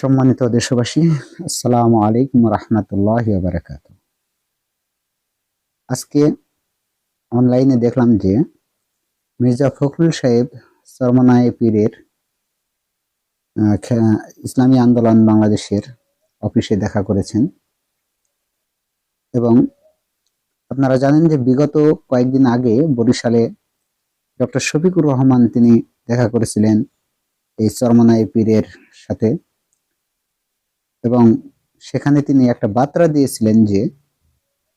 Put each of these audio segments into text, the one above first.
সম্মানিত দেশবাসী, আসসালামু আলাইকুম রহমতুল্লাহ বারাকাত আজকে অনলাইনে দেখলাম যে মির্জা ফখরুল সাহেব সরমনায় পীরের ইসলামী আন্দোলন বাংলাদেশের অফিসে দেখা করেছেন। এবং আপনারা জানেন যে বিগত কয়েকদিন আগে বরিশালে ডক্টর শফিকুর রহমান তিনি দেখা করেছিলেন এই চরমনায় পীরের সাথে। এবং সেখানে তিনি একটা বার্তা দিয়েছিলেন যে,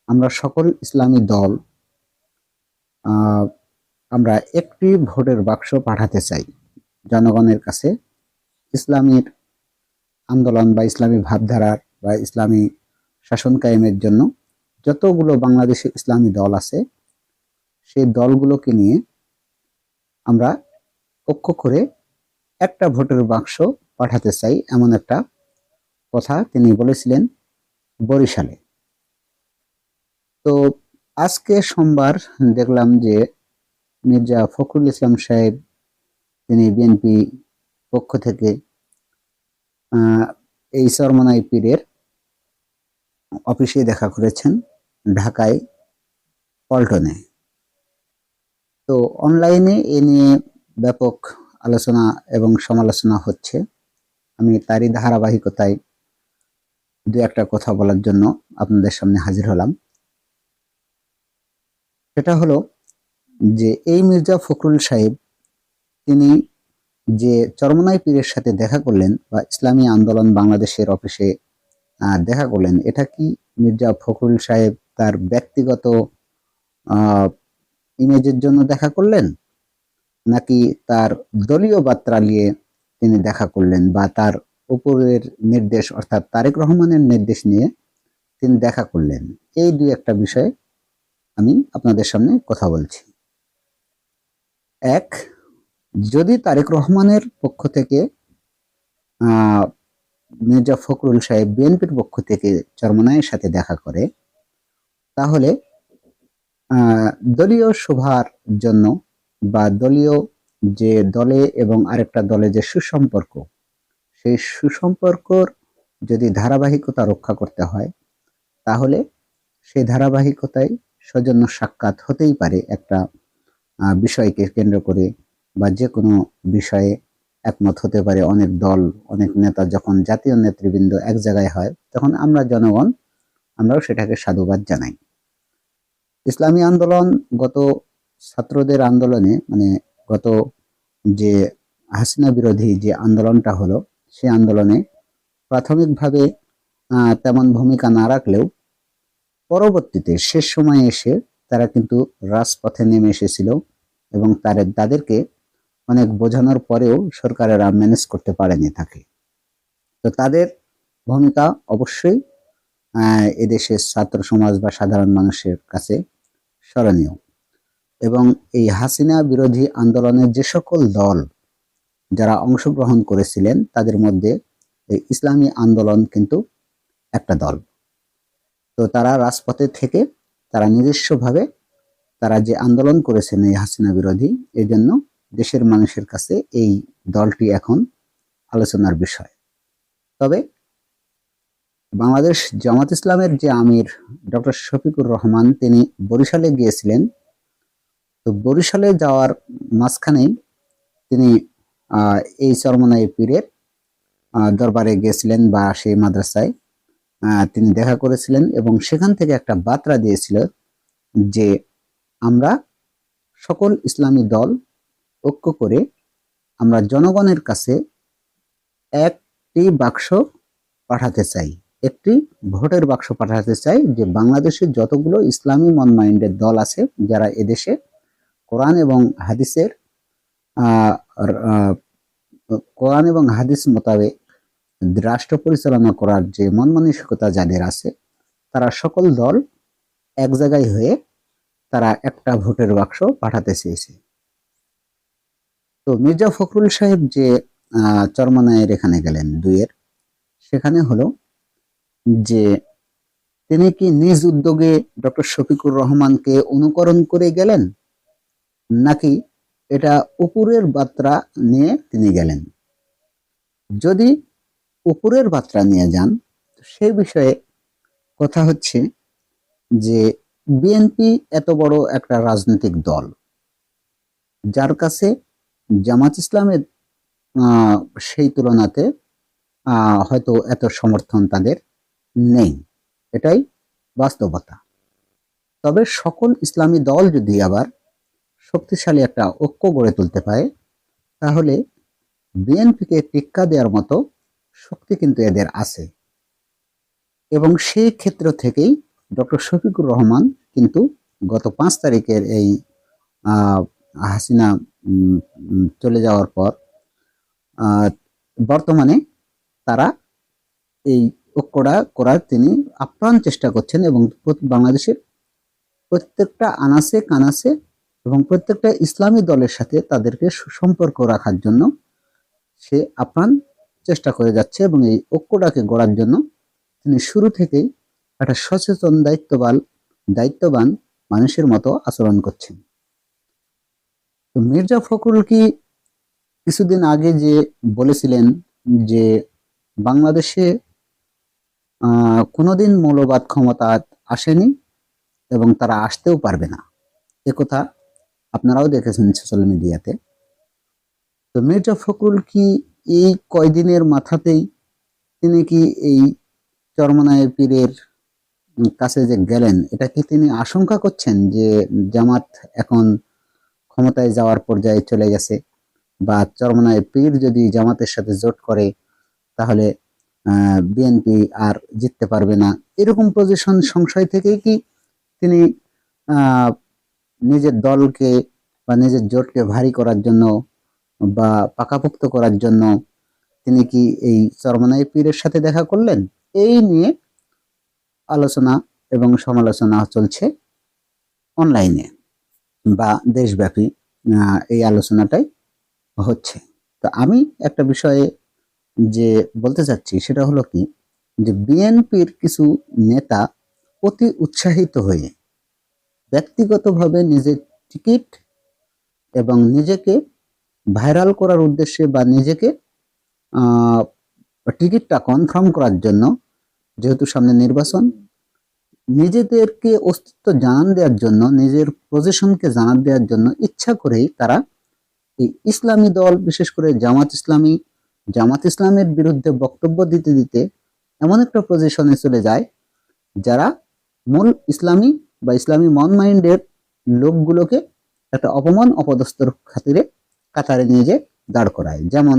আমরা সকল ইসলামী দল আমরা একটি ভোটের বাক্স পাঠাতে চাই। জনগণের কাছে ইসলামীর আন্দোলন বা ইসলামী ভাবধারার বা ইসলামী শাসন কায়েমের জন্য যতগুলো বাংলাদেশে ইসলামী দল আছে, সেই দলগুলোকে নিয়ে আমরা ঐক্য করে একটা ভোটের বাক্স পাঠাতে চাই এমন একটা কথা তিনি বলেছিলেন বরিশালে। তো আজকে সোমবার দেখলাম যে মির্জা ফখরুল ইসলাম সাহেব, তিনি বিএনপি পক্ষ থেকে এই সরমনাই পীরের অফিসে দেখা করেছেন ঢাকায় পল্টনে। তো অনলাইনে এ নিয়ে ব্যাপক আলোচনা এবং সমালোচনা হচ্ছে। আমি তারই ধারাবাহিকতায় দু একটা কথা বলার জন্য আপনাদের সামনে হাজির হলাম। সেটা হলো যে এই মির্জা ফখরুল সাহেব, তিনি যে চরমনাই পীরের সাথে দেখা করলেন বা ইসলামী আন্দোলন বাংলাদেশের অফিসে দেখা করলেন, এটা কি মির্জা ফখরুল সাহেব তার ব্যক্তিগত ইমেজের জন্য দেখা করলেন? নাকি তার দলীয় বার্তা নিয়ে তিনি দেখা করলেন বা তার উপরের নির্দেশ, অর্থাৎ তারেক রহমানের নির্দেশ নিয়ে তিনি দেখা করলেন। এই দুই একটা বিষয়ে আমি আপনাদের সামনে কথা বলছি। এক, যদি তারেক রহমানের পক্ষ থেকে মির্জা ফখরুল সাহেব বিএনপির পক্ষ থেকে চরমনায়ের সাথে দেখা করে, তাহলে দলীয় সভার জন্য বা দলীয় যে দলে এবং আরেকটা দলে যে সুসম্পর্ক সেই সুসম্পর্কর যদি ধারাবাহিকতা রক্ষা করতে হয়, তাহলে সেই ধারাবাহিকতায় সৌজন্য সাক্ষাৎ হতেই পারে একটা বিষয়কে কেন্দ্র করে বা যে কোনো বিষয়ে একমত হতে পারে। অনেক দল, অনেক নেতা যখন জাতীয় নেতৃবৃন্দ এক জায়গায় হয়, তখন আমরা জনগণ, আমরাও সেটাকে সাধুবাদ জানাই। ইসলামী আন্দোলন গত ছাত্রদের আন্দোলনে মানে গত যে হাসিনা বিরোধী যে আন্দোলনটা হলো সেই আন্দোলনে প্রাথমিকভাবে তেমন ভূমিকা না রাখলেও পরবর্তীতে শেষ সময়ে এসে তারা কিন্তু রাজপথে নেমে এসেছিল এবং তাদের তাদেরকে অনেক বোঝানোর পরেও সরকারেরা ম্যানেজ করতে পারেনি থাকে তো তাদের ভূমিকা অবশ্যই এদেশের ছাত্র সমাজ বা সাধারণ মানুষের কাছে স্মরণীয়। এবং এই হাসিনা বিরোধী আন্দোলনের যে সকল দল যারা অংশগ্রহণ করেছিলেন, তাদের মধ্যে ইসলামী আন্দোলন কিন্তু একটা দল। তো তারা রাজপথে থেকে তারা নিজস্বভাবে তারা যে আন্দোলন করেছেন এই হাসিনা বিরোধী এই জন্য দেশের মানুষের কাছে এই দলটি এখন আলোচনার বিষয়। তবে বাংলাদেশ জামাত ইসলামের যে আমির ডক্টর শফিকুর রহমান, তিনি বরিশালে গিয়েছিলেন। তো বরিশালে যাওয়ার মাঝখানেই তিনি এই চরমনাই পীরের দরবারে গিয়েছিলেন বা সেই মাদ্রাসায়। তিনি দেখা করেছিলেন এবং সেখান থেকে একটা বার্তা দিয়েছিল যে আমরা সকল ইসলামী দল ঐক্য করে আমরা জনগণের কাছে একটি বাক্স পাঠাতে চাই। একটি ভোটের বাক্স পাঠাতে চাই যে বাংলাদেশের যতগুলো ইসলামী মন মাইন্ডের দল আছে, যারা এদেশে কোরআন এবং হাদিসের কোরআন এবং হাদিস মোতাবেক রাষ্ট্র পরিচালনা করার যে মন মানসিকতা যাদের আছে, তারা সকল দল এক জায়গায় হয়ে তারা একটা ভোটের বাক্স পাঠাতে চেয়েছে। তো মির্জা ফখরুল সাহেব যে চরমনায়ের এখানে গেলেন দুইয়ের, সেখানে হলো যে, তিনি কি নিজ উদ্যোগে ডক্টর শফিকুর রহমানকে অনুকরণ করে গেলেন? নাকি এটা উপরের বার্তা নিয়ে তিনি গেলেন। যদি উপরের বার্তা নিয়ে যান সে বিষয়ে কথা হচ্ছে যে বিএনপি এত বড় একটা রাজনৈতিক দল, যার কাছে জামাত ইসলামের সেই তুলনাতে হয়তো এত সমর্থন তাদের নেই। এটাই বাস্তবতা। তবে সকল ইসলামী দল যদি আবার শক্তিশালী একটা ঐক্য গড়ে তুলতে পারে, তাহলে বিএনপিকে টিক্কা দেওয়ার মতো শক্তি কিন্তু এদের আছে। এবং সেই ক্ষেত্র থেকেই ডক্টর শফিকুর রহমান কিন্তু গত পাঁচ তারিখের এই হাসিনা চলে যাওয়ার পর বর্তমানে তারা এই ঐক্যটা করার তিনি আপ্রাণ চেষ্টা করছেন এবং বাংলাদেশের প্রত্যেকটা আনাসে কানাসে এবং প্রত্যেকটা ইসলামী দলের সাথে তাদেরকে সুসম্পর্ক রাখার জন্য সে আপ্রাণ চেষ্টা করে যাচ্ছে এবং এই ঐক্যটাকে গড়ার জন্য তিনি শুরু থেকেই একটা সচেতন দায়িত্ববান দায়িত্ববান মানুষের মতো আচরণ করছেন। তো মির্জা ফখরুল কি কিছুদিন আগে যে বলেছিলেন যে বাংলাদেশে কোনোদিন মৌলবাদ ক্ষমতা আসেনি এবং তারা আসতেও পারবে না। কথা আপনারাও দেখেছেন সোশ্যাল মিডিয়াতে তো। মির্জা ফখরুল কি এই কয়দিনের মাথাতেই তিনি কি এই চরমনায় পীরের কাছে যে গেলেন, এটা কি তিনি আশঙ্কা করছেন যে জামাত এখন ক্ষমতায় যাওয়ার পর্যায়ে চলে গেছে বা চরমনায় পীর যদি জামাতের সাথে জোট করে, তাহলে বিএনপি আর জিততে পারবে না? এরকম পজিশন সংশয় থেকেই কি তিনি নিজের দলকে বা নিজের জোটকে ভারী করার জন্য বা পাকাপোক্ত করার জন্য তিনি কি এই চরমনাই পীরের সাথে দেখা করলেন? এই নিয়ে আলোচনা এবং সমালোচনা চলছে অনলাইনে বা দেশব্যাপী এই আলোচনাটাই হচ্ছে। তো আমি একটা বিষয়ে যে বলতে চাচ্ছি সেটা হলো কি, যে বিএনপির কিছু নেতা অতি উৎসাহিত হয়ে ব্যক্তিগতভাবে নিজের টিকিট এবং নিজেকে ভাইরাল করার উদ্দেশ্যে বা নিজেকে টিকিটটা কনফার্ম করার জন্য যেহেতু সামনে নির্বাচন, নিজেদেরকে অস্তিত্ব জানান দেওয়ার জন্য, নিজের পজিশনকে জানান দেওয়ার জন্য ইচ্ছা করেই তারা এই ইসলামী দল, বিশেষ করে জামাত ইসলামী, জামাত ইসলামের বিরুদ্ধে বক্তব্য দিতে দিতে এমন একটা পজিশনে চলে যায় যারা মূল ইসলামী বা ইসলামী মন মাইন্ডের লোকগুলোকে একটা অপমান, অপদস্থর খাতিরে কাতারে নিয়ে যে দাঁড় করায়। যেমন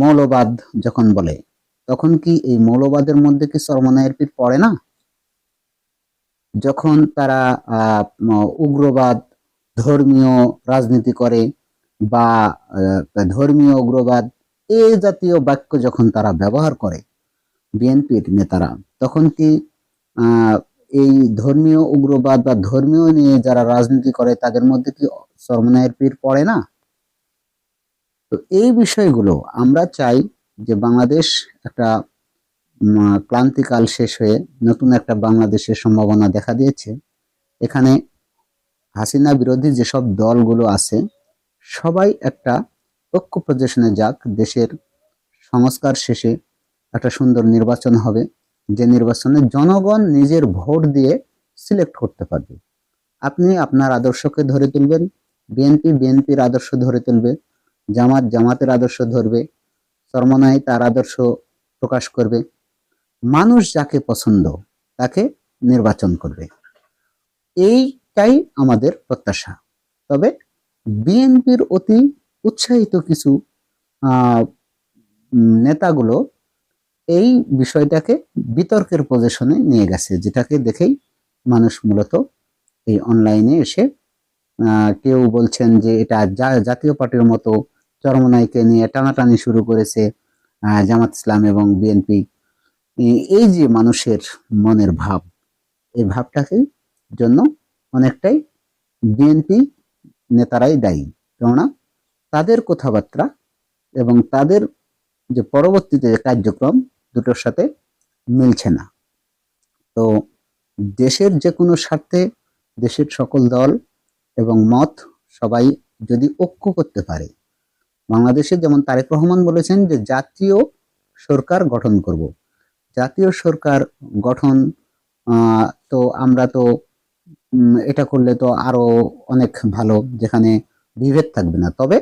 মৌলবাদ যখন বলে, তখন কি এই মৌলবাদের মধ্যে কি সরমনায়ের পীর পড়ে না? যখন তারা উগ্রবাদ, ধর্মীয় রাজনীতি করে বা ধর্মীয় উগ্রবাদ এই জাতীয় বাক্য যখন তারা ব্যবহার করে, বিএনপির নেতারা, তখন কি এই ধর্মীয় উগ্রবাদ বা ধর্মীয় নিয়ে যারা রাজনীতি করে, তাদের মধ্যে কি সরমনায়ের পীর পড়ে না? তো এই বিষয়গুলো আমরা চাই যে বাংলাদেশ একটা ক্লান্তিকাল শেষ হয়ে নতুন একটা বাংলাদেশের সম্ভাবনা দেখা দিয়েছে। এখানে হাসিনা বিরোধী যেসব দলগুলো আছে, সবাই একটা ঐক্য প্রদর্শনে যাক, দেশের সংস্কার শেষে একটা সুন্দর নির্বাচন হবে। যে নির্বাচনে জনগণ নিজের ভোট দিয়ে সিলেক্ট করতে পারবে। আপনি আপনার আদর্শকে ধরে তুলবেন, বিএনপি বিএনপির আদর্শ ধরে তুলবে, জামাত জামাতের আদর্শ ধরবে চরমনাই তার আদর্শ প্রকাশ করবে। মানুষ যাকে পছন্দ তাকে নির্বাচন করবে। এইটাই আমাদের প্রত্যাশা। তবে বিএনপির অতি উৎসাহিত কিছু নেতাগুলো এই বিষয়টাকে বিতর্কের পজিশনে নিয়ে গেছে, যেটাকে দেখেই মানুষ মূলত এই অনলাইনে এসে কেউ বলছেন যে এটা জাতীয় পার্টির মতো চরমনাইকে নিয়ে টানাটানি শুরু করেছে জামাত ইসলাম এবং বিএনপি এই যে মানুষের মনের ভাব, এই ভাবটাকে জন্য অনেকটাই বিএনপি নেতারাই দায়ী। কেননা তাদের কথাবার্তা এবং তাদের যে পরবর্তীতে কার্যক্রম দুটোর সাথে মিলছে না। তো দেশের যে কোনো স্বার্থে দেশের সকল দল এবং মত সবাই যদি ঐক্য করতে পারে, বাংলাদেশে যেমন তারেক রহমান বলেছেন যে জাতীয় সরকার গঠন করব। জাতীয় সরকার গঠন তো আমরা তো এটা করলে তো আরও অনেক ভালো, যেখানে বিভেদ থাকবে না। তবে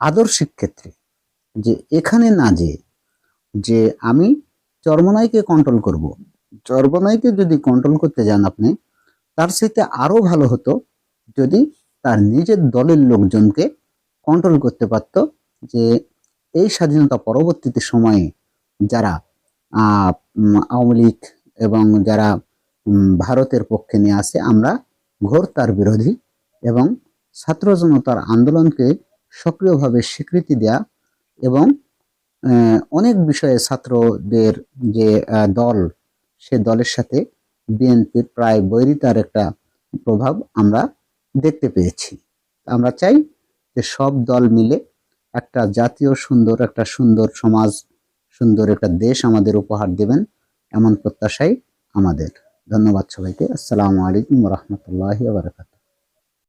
আদর্শিক ক্ষেত্রে যে এখানে না যে যে আমি চর্মনাইকে কন্ট্রোল করব। চর্মনাইকে যদি কন্ট্রোল করতে যান আপনি, তার সাথে আরও ভালো হতো যদি তার নিজের দলের লোকজনকে কন্ট্রোল করতে পারত যে এই স্বাধীনতা পরবর্তীতে সময়ে যারা আওয়ামী লীগ এবং যারা ভারতের পক্ষে নিয়ে আসে, আমরা ঘোর তার বিরোধী এবং ছাত্র জনতার আন্দোলনকে সক্রিয়ভাবে স্বীকৃতি দেয়া এবং অনেক বিষয়ে ছাত্রদের যে দল, সে দলের সাথে বিএনপির প্রায় বৈরিতার একটা প্রভাব আমরা দেখতে পেয়েছি। আমরা চাই যে সব দল মিলে একটা জাতীয় সুন্দর, একটা সুন্দর সমাজ, সুন্দর একটা দেশ আমাদের উপহার দেবেন এমন প্রত্যাশাই আমাদের। ধন্যবাদ সবাইকে। আসসালামু আলাইকুম রহমতুল্লাহ বারকাত